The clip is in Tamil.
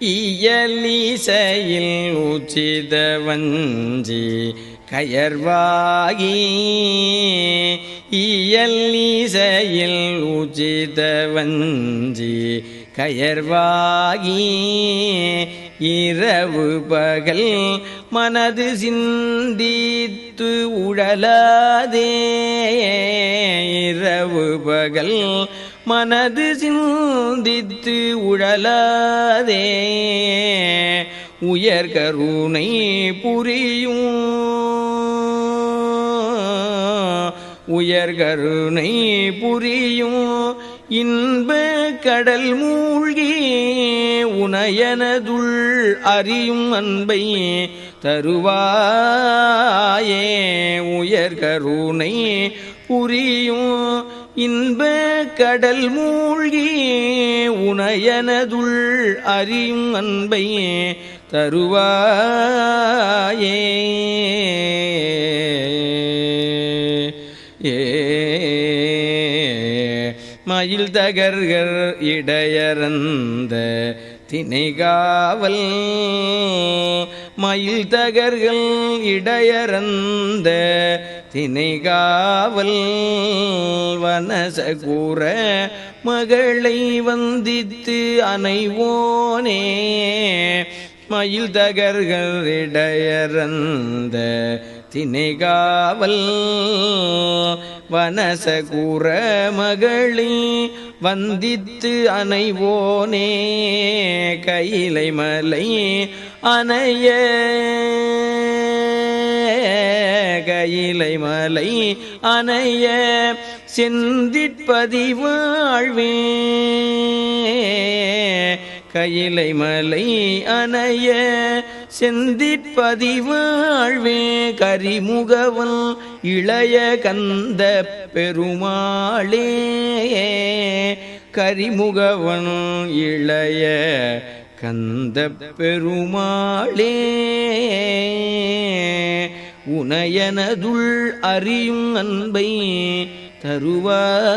இயலிசையில் உச்சித வஞ்சி கயர்வாகி. இயலிசையில் உச்சித வஞ்சி கயர்வாகி. இரவு பகல் மனது சிந்தித்து உழலாதே. இரவு பகல் மனது சிந்தித்து உழலாதே. உயர் கருணை புரியும். உயர் கருணை புரியும். இன்ப கடல் மூழ்கி உனையனதுள் அறியும் அன்பை தருவாயே உயர்கருணை புரியும் இன்ப கடல் மூழ்கி உனையனதுள் அறியும் அன்பையே தருவாயே. ஏ மயில் தகர்கள் இடையறந்த திணைகாவல். மயில் தகர்கள் இடையறந்த திணைகாவல். வனசகூர மகளை வந்தித்து அனைவோனே மயில் தகர்கள் இடையறந்த திணைகாவல். வனசகூர மகளி வந்தித்து அனைவோனே கையிலை மலை அணைய. கையிலை மலை அணைய செந்திற்பதி வாழ்வே. கையிலை மலை அணைய செந்திற்பதி கரிமுகவல் இளைய கந்த பெருமாளே. கரிமுகவன் இளைய கந்த பெருமாளே. உனையனதுள் அறியும் அன்பை தருவாயே.